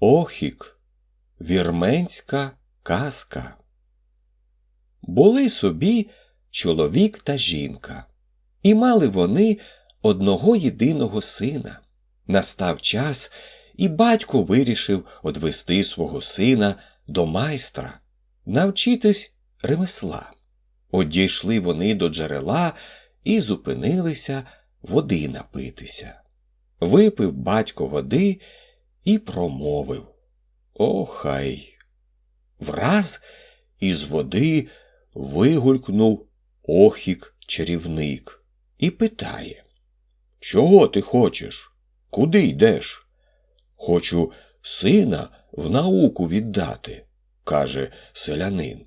Охік, вірменська казка. Були собі чоловік та жінка, і мали вони одного єдиного сина. Настав час, і батько вирішив одвести свого сина до майстра, навчитись ремесла. Одійшли вони до джерела і зупинилися води напитися. Випив батько води і промовив Охай. Враз із води вигулькнув охік чарівник і питає Чого ти хочеш? Куди йдеш? Хочу сина в науку віддати, каже селянин.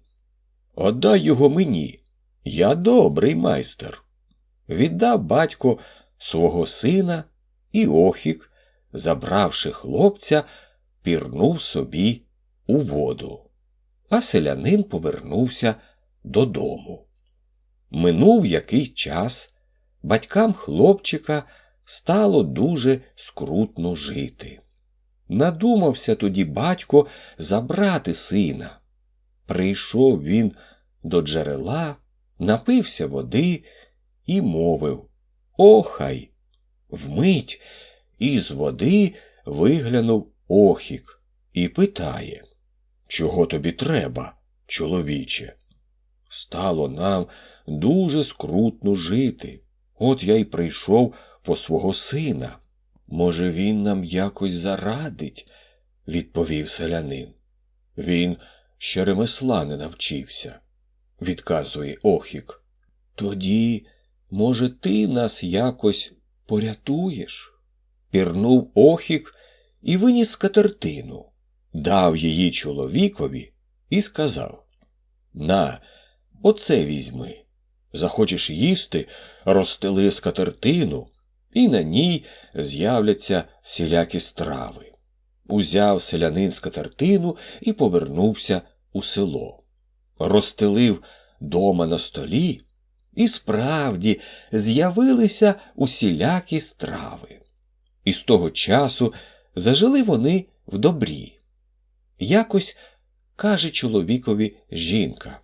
Отдай його мені. Я добрий майстер. Віддав батько свого сина і охік, забравши хлопця, пірнув собі у воду. А селянин повернувся додому. Минув який час, батькам хлопчика стало дуже скрутно жити. Надумався тоді батько забрати сина. Прийшов він до джерела, напився води і мовив Охай. Вмить із води виглянув охік і питає Чого тобі треба, чоловіче? Стало нам дуже скрутно жити. От я й прийшов по свого сина. Може, він нам якось зарадить, відповів селянин. Він ще ремесла не навчився, відказує Охік. Тоді, може, ти нас якось порятуєш? Пірнув Охік і виніс скатертину, дав її чоловікові і сказав На, оце візьми. Захочеш їсти, розстели скатертину, і на ній з'являться всілякі страви. Узяв селянин скатертину і повернувся у село. Розстелив дома на столі, і справді з'явилися усілякі страви. І з того часу зажили вони в добрі. Якось каже чоловікові жінка.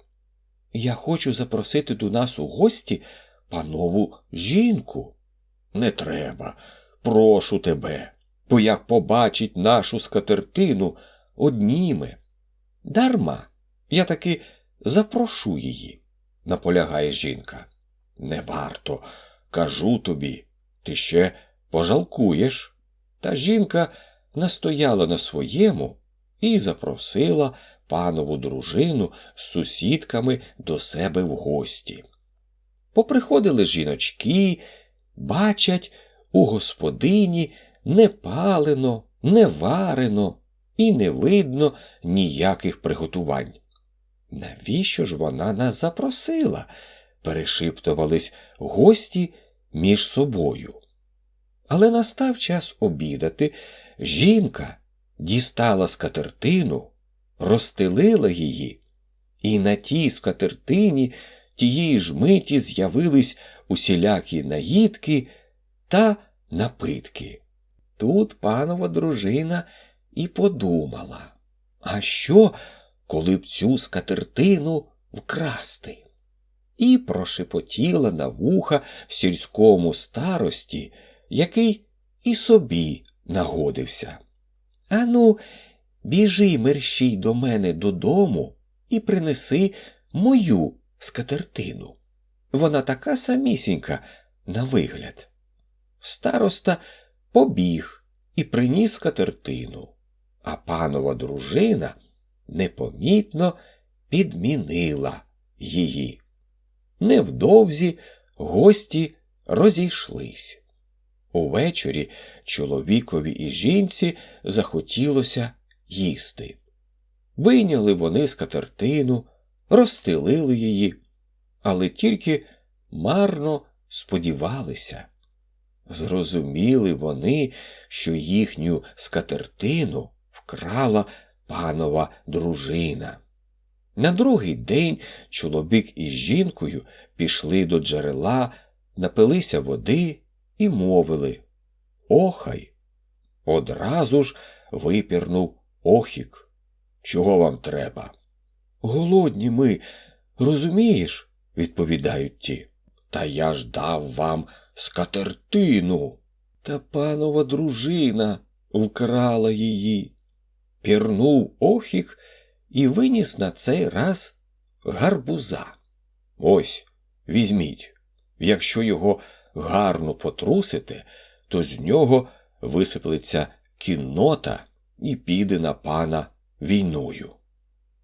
Я хочу запросити до нас у гості панову жінку. Не треба, прошу тебе, бо як побачить нашу скатертину, одніме. Дарма, я таки запрошу її, наполягає жінка. Не варто, кажу тобі, ти ще пожалкуєш. Та жінка настояла на своєму і запросила панову дружину з сусідками до себе в гості. Поприходили жіночки, бачать, у господині не палено, не варено і не видно ніяких приготувань. Навіщо ж вона нас запросила? перешиптувались гості між собою. Але настав час обідати. Жінка дістала скатертину, розстелила її, і на тій скатертині тієї ж миті з'явились усілякі наїдки та напитки. Тут панова дружина і подумала, а що, коли б цю скатертину вкрасти? І прошепотіла на вуха сільському старості, який і собі нагодився. Ану, біжи мерщій до мене додому і принеси мою скатертину. Вона така самісінька на вигляд. Староста побіг і приніс скатертину, а панова дружина непомітно підмінила її. Невдовзі гості розійшлись. Увечері чоловікові і жінці захотілося їсти. Вийняли вони скатертину, розстелили її, але тільки марно сподівалися. Зрозуміли вони, що їхню скатертину вкрала панова дружина. На другий день чоловік із жінкою пішли до джерела, напилися води і мовили Охай. Одразу ж випірнув охік. Чого вам треба? Голодні ми, розумієш, відповідають ті. Та я ж дав вам скатертину. Та панова дружина вкрала її. Пірнув охік і виніс на цей раз гарбуза. Ось, візьміть. Якщо його гарно потрусите, то з нього висиплеться кіннота і піде на пана війною.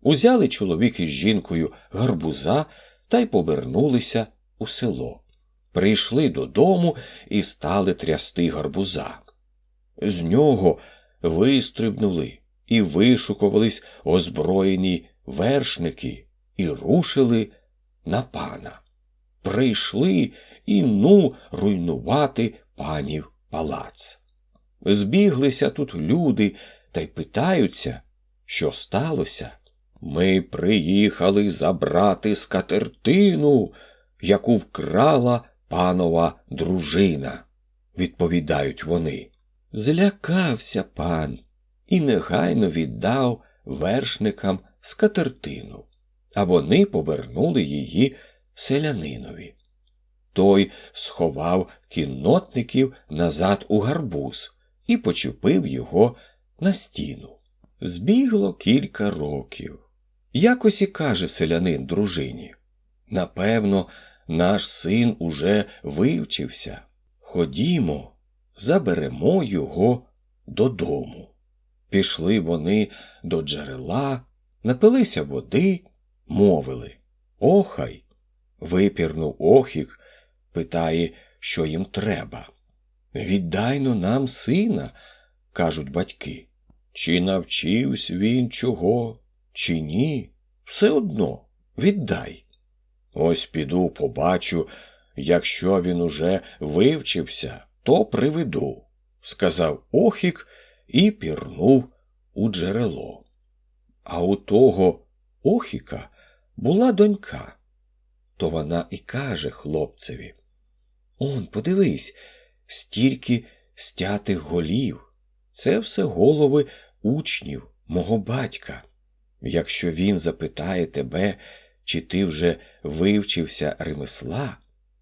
Узяли чоловік із жінкою гарбуза та й повернулися у село. Прийшли додому і стали трясти гарбуза. З нього вистрибнули і вишукувались озброєні вершники і рушили на пана. Прийшли і ну руйнувати панів палац. Збіглися тут люди та й питаються, що сталося. Ми приїхали забрати скатертину, яку вкрала панова дружина, відповідають вони. Злякався пан і негайно віддав вершникам скатертину, а вони повернули її селянинові. Той сховав кіннотників назад у гарбуз і почепив його на стіну. Збігло кілька років. Якось і каже селянин дружині. Напевно, наш син уже вивчився. Ходімо, заберемо його додому. Пішли вони до джерела, напилися води, мовили Охай. Випірнув охік, питає, що їм треба. Віддайно нам сина, кажуть батьки. Чи навчився він чого, чи ні? Все одно віддай. Ось піду, побачу, якщо він уже вивчився, то приведу, сказав Охік і пірнув у джерело. А у того Охіка була донька. То вона і каже хлопцеві Он, подивись, стільки стятих голів. Це все голови учнів, мого батька. Якщо він запитає тебе, чи ти вже вивчився ремесла,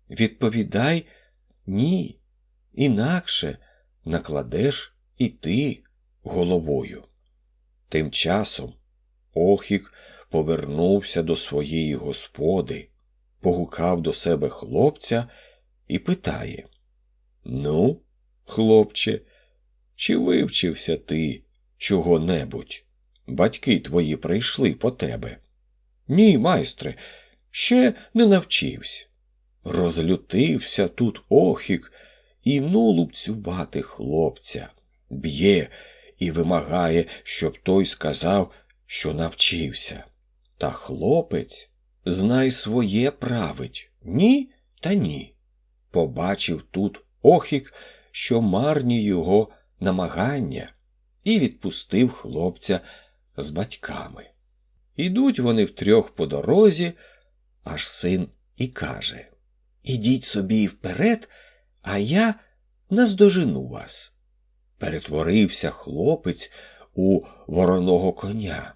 відповідай ні, інакше накладеш і ти головою. Тим часом Охік повернувся до своєї господи, погукав до себе хлопця і питає Ну, хлопче, чи вивчився ти чого-небудь? Батьки твої прийшли по тебе. Ні, майстре, ще не навчився. Розлютився тут охік і ну лупцювати хлопця, б'є і вимагає, щоб той сказав, що навчився. Та хлопець, знай своє править, ні та ні. Побачив тут охік, що марні його намагання, і відпустив хлопця з батьками. Ідуть вони втрьох по дорозі, аж син і каже Ідіть собі вперед, а я наздожену вас. Перетворився хлопець у вороного коня,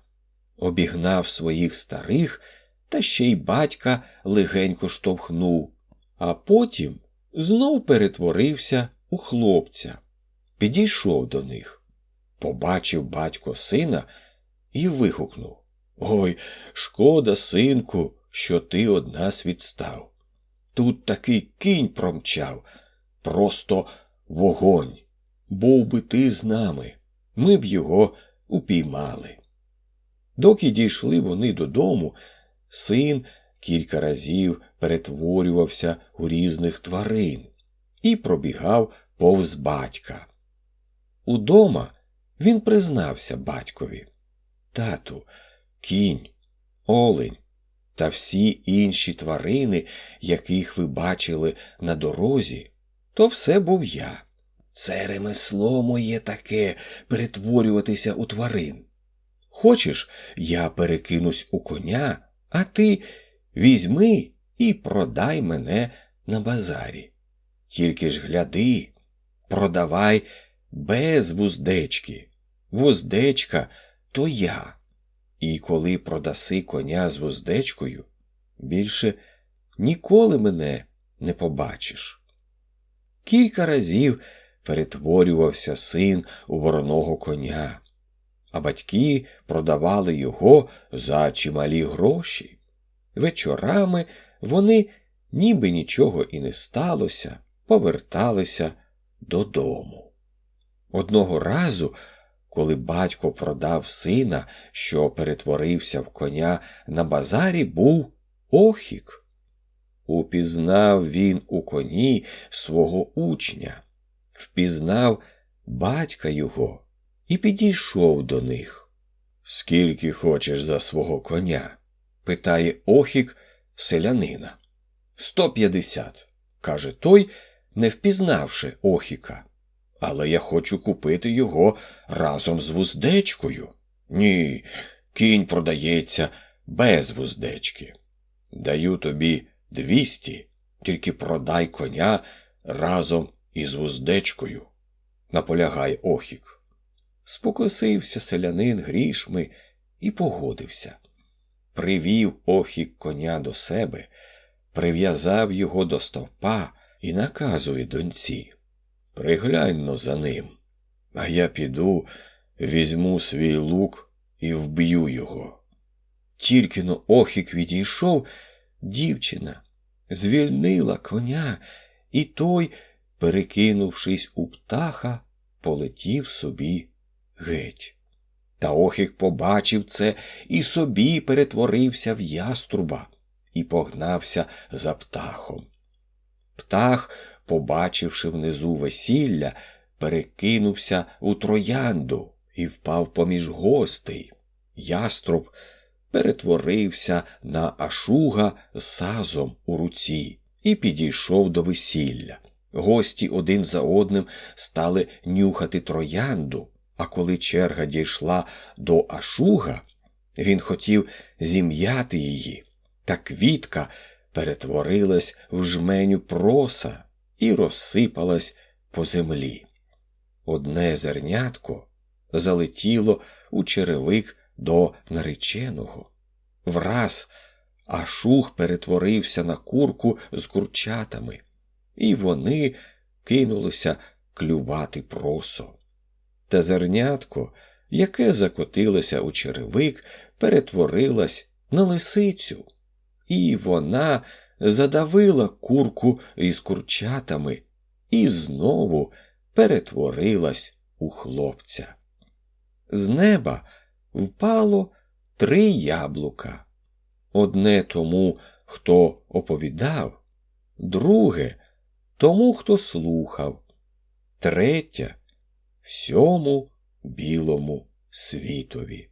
обігнав своїх старих та ще й батька легенько штовхнув, а потім знов перетворився у хлопця, підійшов до них, побачив батько сина і вигукнув Ой, шкода, синку, що ти од нас відстав. Тут такий кінь промчав, просто вогонь. Був би ти з нами, ми б його упіймали. Доки дійшли вони додому, син кілька разів перетворювався у різних тварин і пробігав повз батька. Удома він признався батькові Тату, кінь, олень та всі інші тварини, яких ви бачили на дорозі, то все був я. Це ремесло моє таке перетворюватися у тварин. Хочеш, я перекинусь у коня, а ти візьми і продай мене на базарі. Тільки ж гляди, продавай без вуздечки, вуздечка то я. І коли продаси коня з вуздечкою, більше ніколи мене не побачиш. Кілька разів перетворювався син у вороного коня, а батьки продавали його за чималі гроші. Вечорами вони, ніби нічого і не сталося, поверталися додому. Одного разу, коли батько продав сина, що перетворився в коня, на базарі був охік. Упізнав він у коні свого учня, впізнав батька його і підійшов до них. Скільки хочеш за свого коня? Питає охік селянина. Сто п'ятдесят, каже той, не впізнавши охіка. Але я хочу купити його разом з вуздечкою. Ні, кінь продається без вуздечки. Даю тобі двісті, тільки продай коня разом із вуздечкою, наполягає охік. Спокусився селянин грішми і погодився. Привів охік коня до себе, прив'язав його до стовпа і наказує доньці. Пригляньно за ним, а я піду, візьму свій лук і вб'ю його. Тільки но охік відійшов, дівчина звільнила коня, і той, перекинувшись у птаха, полетів собі геть. Та охік побачив це і собі перетворився в яструба і погнався за птахом. Птах, побачивши внизу весілля, перекинувся у троянду і впав поміж гостей. Яструб перетворився на ашуга сазом у руці і підійшов до весілля. Гості один за одним стали нюхати троянду, а коли черга дійшла до ашуга, він хотів зім'яти її, та квітка перетворилась в жменю проса і розсипалась по землі. Одне зернятко залетіло у черевик до нареченого. Враз ашуг перетворився на курку з курчатами, і вони кинулися клювати просо. Та зернятко, яке закотилося у черевик, перетворилось на лисицю, і вона задавила курку із курчатами і знову перетворилась у хлопця. З неба впало три яблука. Одне тому, хто оповідав, друге тому, хто слухав, третє всьому білому світові.